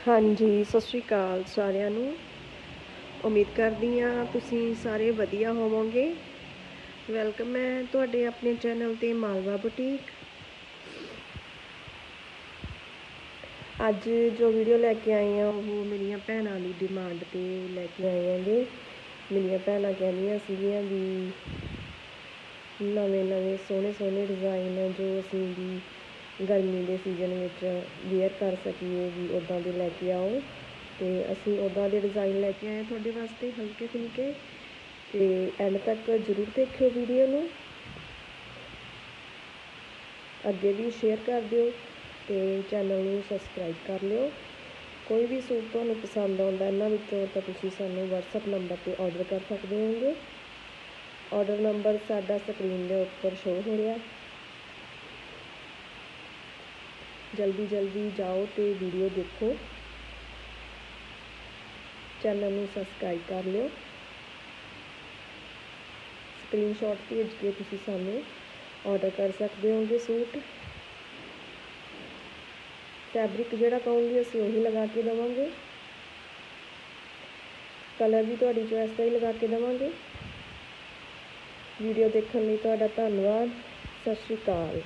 ਹਾਂਜੀ, ਸਤਿ ਸ਼੍ਰੀ ਅਕਾਲ ਸਾਰਿਆਂ ਨੂੰ। ਉਮੀਦ ਕਰਦੀ ਹਾਂ ਤੁਸੀਂ ਸਾਰੇ ਵਧੀਆ ਹੋਵੋਗੇ। ਵੈਲਕਮ ਹੈ ਤੁਹਾਡੇ ਆਪਣੇ ਚੈਨਲ ਤੇ ਮਾਲਵਾ ਬੁਟੀਕ। ਅੱਜ ਜੋ ਵੀਡੀਓ ਲੈ ਕੇ ਆਈ ਹਾਂ, ਉਹ ਮੇਰੀਆਂ ਭੈਣਾਂ ਦੀ ਡਿਮਾਂਡ ਤੇ ਲੈ ਕੇ ਆਏ ਆਂਗੇ ਮੇਰੀਆਂ ਭੈਣਾਂ ਕਹਿੰਦੀਆਂ ਸੀਗੀਆਂ ਵੀ ਨਵੇਂ ਨਵੇਂ ਸੋਹਣੇ ਸੋਹਣੇ ਡਿਜ਼ਾਈਨ ਜੋ ਅਸੀਂ ਵੀ ਗਰਮੀ ਦੇ ਸੀਜ਼ਨ ਵਿੱਚ ਵੇਅਰ ਕਰ ਸਕੀਏ ਵੀ ਉੱਦਾਂ ਦੇ ਲੈ ਕੇ ਆਓ। ਅਤੇ ਅਸੀਂ ਉੱਦਾਂ ਦੇ ਡਿਜ਼ਾਇਨ ਲੈ ਕੇ ਆਏ ਤੁਹਾਡੇ ਵਾਸਤੇ ਹਲਕੇ ਫੁਲਕੇ। ਅਤੇ ਐਂਡ ਤੱਕ ਜ਼ਰੂਰ ਦੇਖਿਓ ਵੀਡੀਓ ਨੂੰ। ਅੱਗੇ ਵੀ ਸ਼ੇਅਰ ਕਰ ਦਿਓ ਅਤੇ ਚੈਨਲ ਨੂੰ ਸਬਸਕ੍ਰਾਈਬ ਕਰ ਲਿਓ। ਕੋਈ ਵੀ ਸੂਟ ਤੁਹਾਨੂੰ ਪਸੰਦ ਆਉਂਦਾ ਇਹਨਾਂ ਵਿੱਚੋਂ ਤਾਂ ਤੁਸੀਂ ਸਾਨੂੰ WhatsApp ਨੰਬਰ ਤੇ ਆਰਡਰ ਕਰ ਸਕਦੇ ਹੋਗੇ ਆਰਡਰ ਨੰਬਰ ਸਾਡਾ ਸਕਰੀਨ ਦੇ ਉੱਪਰ ਸ਼ੋ ਹੋ ਰਿਹਾ। ਜਲਦੀ ਜਲਦੀ ਜਾਓ ਤੇ ਵੀਡੀਓ ਦੇਖੋ। ਚੈਨਲ ਨੂੰ ਸਬਸਕ੍ਰਾਈਬ ਕਰ ਲਿਓ। ਸਕਰੀਨਸ਼ਾਟ ਭੇਜ ਕੇ ਤੁਸੀਂ ਸਾਨੂੰ ਆਰਡਰ ਕਰ ਸਕਦੇ ਹੋਗੇ ਸੂਟ। ਫੈਬਰਿਕ ਜਿਹੜਾ ਕਹੋਗੇ ਅਸੀਂ ਉਹੀ ਲਗਾ ਕੇ ਦੇਵਾਂਗੇ। ਕਲਰ ਵੀ ਤੁਹਾਡੀ ਚੋਇਸ ਦਾ ਹੀ ਲਗਾ ਕੇ ਦੇਵਾਂਗੇ। ਵੀਡੀਓ ਦੇਖਣ ਲਈ ਤੁਹਾਡਾ ਧੰਨਵਾਦ। ਸਤਿ ਸ਼੍ਰੀ ਅਕਾਲ।